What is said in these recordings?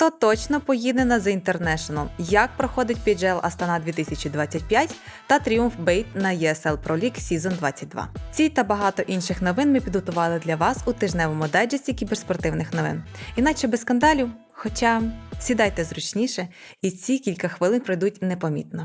хто точно поїде на The International, як проходить PGL Astana 2025 та Тріумф Бейт на ESL Pro League Season 22. Ці та багато інших новин ми підготували для вас у тижневому дайджесті кіберспортивних новин. Іначе без скандалів, хоча сідайте зручніше, і ці кілька хвилин пройдуть непомітно.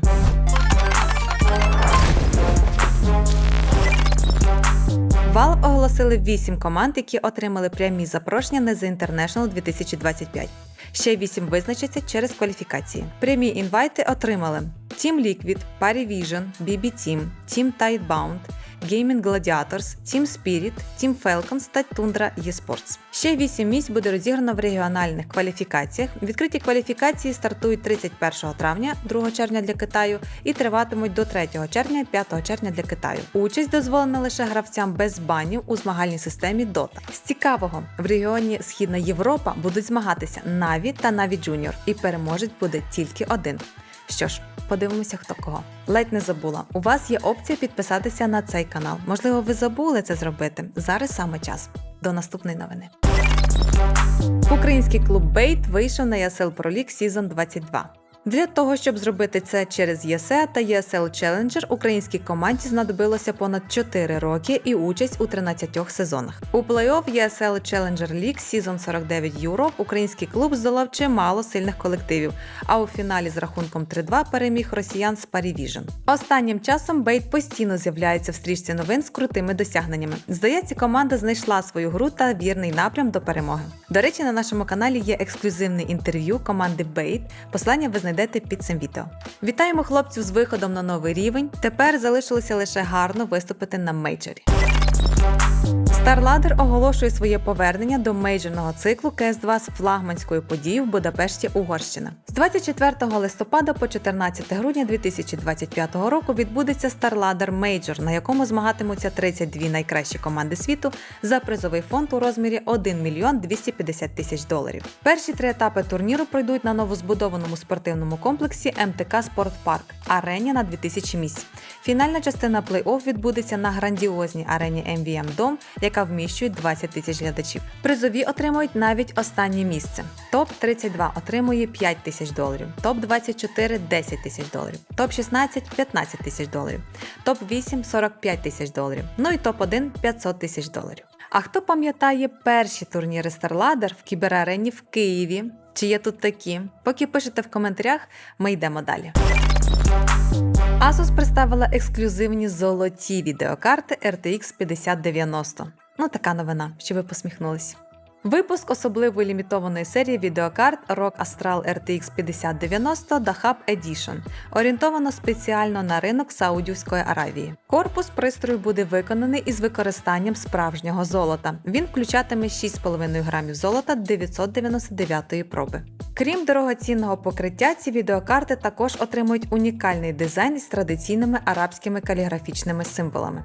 Valve оголосили 8 команд, які отримали прямі запрошення на The International 2025. Ще 8 визначаться через кваліфікації. Прямі інвайти отримали Team Liquid, Parivision, BB Team, Team Tidebound, Gaming Gladiators, Team Spirit, Team Falcons та Tundra eSports. Ще 8 місць буде розіграно в регіональних кваліфікаціях. Відкриті кваліфікації стартують 31 травня, 2 червня для Китаю і триватимуть до 3 червня, 5 червня для Китаю. Участь дозволена лише гравцям без банів у змагальній системі Dota. З цікавого в регіоні Східна Європа будуть змагатися Na'Vi та Na'Vi Junior, і переможець буде тільки один. Що ж, подивимося, хто кого. Ледь не забула. У вас є опція підписатися на цей канал. Можливо, ви забули це зробити. Зараз саме час. До наступної новини. Український клуб Бейт вийшов на ESL Pro League Season 22. Для того, щоб зробити це через ЄСЕ та ESL Challenger, українській команді знадобилося понад 4 роки і участь у 13 сезонах. У плей-офф ESL Challenger League Season 49 Europe український клуб здолав чимало сильних колективів, а у фіналі з рахунком 3-2 переміг росіян з Parivision. Останнім часом Бейт постійно з'являється в стрічці новин з крутими досягненнями. Здається, команда знайшла свою гру та вірний напрям до перемоги. До речі, на нашому каналі є ексклюзивне інтерв'ю команди Бейт. Послання ви знайдете під цим відео. Вітаємо хлопців з виходом на новий рівень. Тепер залишилося лише гарно виступити на мейджорі. StarLadder оголошує своє повернення до мейджорного циклу КС2 з флагманською подією в Будапешті, Угорщина. З 24 листопада по 14 грудня 2025 року відбудеться StarLadder Major, на якому змагатимуться 32 найкращі команди світу за призовий фонд у розмірі 1 мільйон 250 тисяч доларів. Перші три етапи турніру пройдуть на новозбудованому спортивному комплексі МТК Спортпарк арені на 2000 місць. Фінальна частина плей-офф відбудеться на грандіозній арені MVM Dome, яка вміщує 20 тисяч глядачів. Призові отримують навіть останнє місце. Топ 32 отримує 5 тисяч доларів, топ 24 10 тисяч доларів, топ 16 15 тисяч доларів, топ 8 45 тисяч доларів. Ну і топ 1 500 тисяч доларів. А хто пам'ятає перші турніри StarLadder в кіберарені в Києві? Чи є тут такі? Поки пишете в коментарях, ми йдемо далі. Asus представила ексклюзивні золоті відеокарти RTX 5090. Ну, така новина, що ви посміхнулись. Випуск особливої лімітованої серії відеокарт ROG Astral RTX 5090 The Hub Edition, орієнтовано спеціально на ринок Саудівської Аравії. Корпус пристрою буде виконаний із використанням справжнього золота. Він включатиме 6,5 грамів золота 999 проби. Крім дорогоцінного покриття, ці відеокарти також отримують унікальний дизайн з традиційними арабськими каліграфічними символами.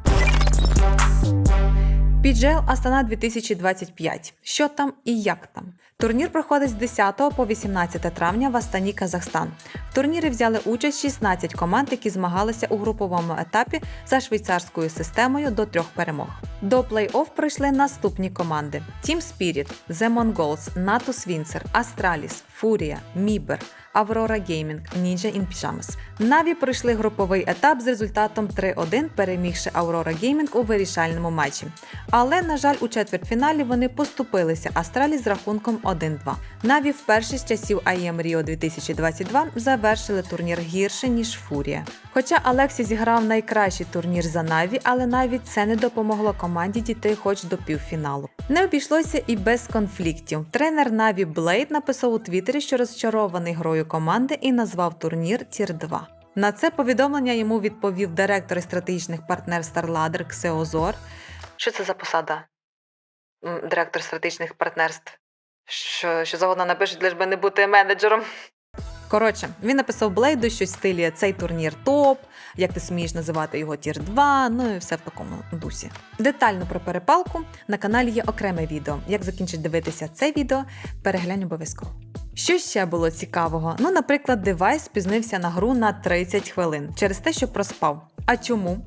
PGL Астана 2025. Що там і як там? Турнір проходить з 10 по 18 травня в Астані, Казахстан. В турнірі взяли участь 16 команд, які змагалися у груповому етапі за швейцарською системою до трьох перемог. До плей-офф прийшли наступні команди: Team Spirit, The Mongols, Natus Windsor, Astralis, Furia, Miber, Aurora Gaming, Ninja in Pyjamas. Наві пройшли груповий етап з результатом 3-1, перемігши Aurora Gaming у вирішальному матчі. Але, на жаль, у четвертьфіналі вони поступилися Астралі з рахунком 1-2. Наві вперше з часів IEM Rio 2022 завершили турнір гірше, ніж Фурія. Хоча Алексі зіграв найкращий турнір за Наві, але навіть це не допомогло команді дійти хоч до півфіналу. Не обійшлося і без конфліктів. Тренер Наві Блейд написав у Твіттері, що розчарований грою команди і назвав турнір Тір 2. На це повідомлення йому відповів директор стратегічних партнер StarLadder Ксеозор. Що це за посада? Директор стратегічних партнерств. Що, що завгодно напишуть, лиш би не бути менеджером. Коротше, він написав Блейду щось в стилі цей турнір топ, як ти смієш називати його тір 2, ну і все в такому дусі. Детально про перепалку на каналі є окреме відео. Як закінчить дивитися це відео, переглянь обов'язково. Що ще було цікавого? Ну, наприклад, девайс спізнився на гру на 30 хвилин через те, що проспав. А чому?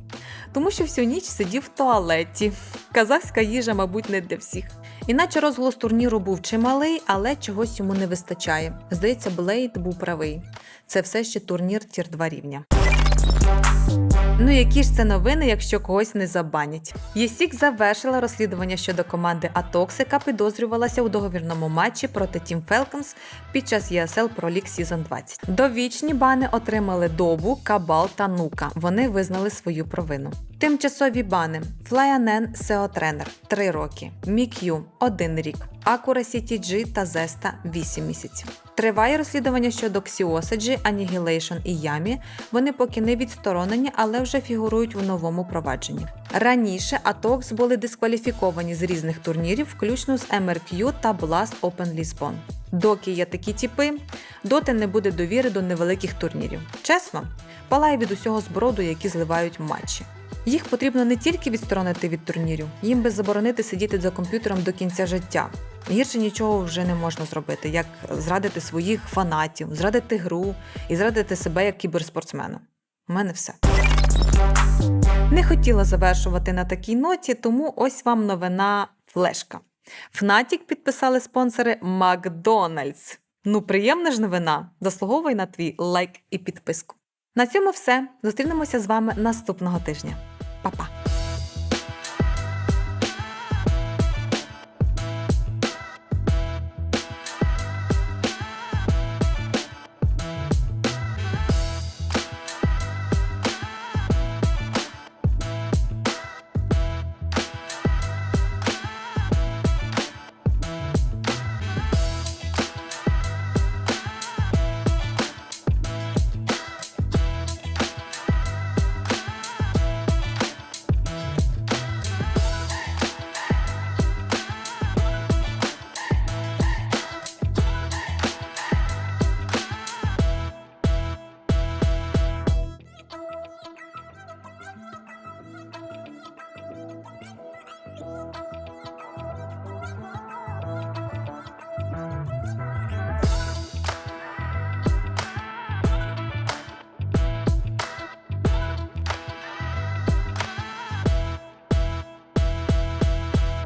Тому що всю ніч сидів в туалеті. Казахська їжа, мабуть, не для всіх. Іначе розголос турніру був чималий, але чогось йому не вистачає. Здається, Блейд був правий. Це все ще турнір тір 2 рівня. Ну які ж це новини, якщо когось не забанять? ЄСІК завершила розслідування щодо команди Атокс, яка підозрювалася у договірному матчі проти Team Falcons під час ESL Pro League Season 20. Довічні бани отримали Добу, Кабал та Нука. Вони визнали свою провину. Тимчасові бани Флаянен SEO Тренер 3 роки, Мік'ю 1 рік, Акура CTG та Зеста 8 місяців. Триває розслідування щодо Xiosagy, Annihilation і Ямі. Вони поки не відсторонені, але вже фігурують у новому провадженні. Раніше Атокс були дискваліфіковані з різних турнірів, включно з MRQ та Blast Open Lisbon. Доки є такі тіпи, доти не буде довіри до невеликих турнірів. Чесно, палає від усього зброду, які зливають матчі. Їх потрібно не тільки відсторонити від турнірів, їм би заборонити сидіти за комп'ютером до кінця життя. Гірше нічого вже не можна зробити, як зрадити своїх фанатів, зрадити гру і зрадити себе як кіберспортсмена. У мене все. Не хотіла завершувати на такій ноті, тому ось вам новина флешка. Фнатік підписали спонсори Макдональдс. Ну, приємна ж новина. Заслуговує на твій лайк і підписку. На цьому все. Зустрінемося з вами наступного тижня. Па-па!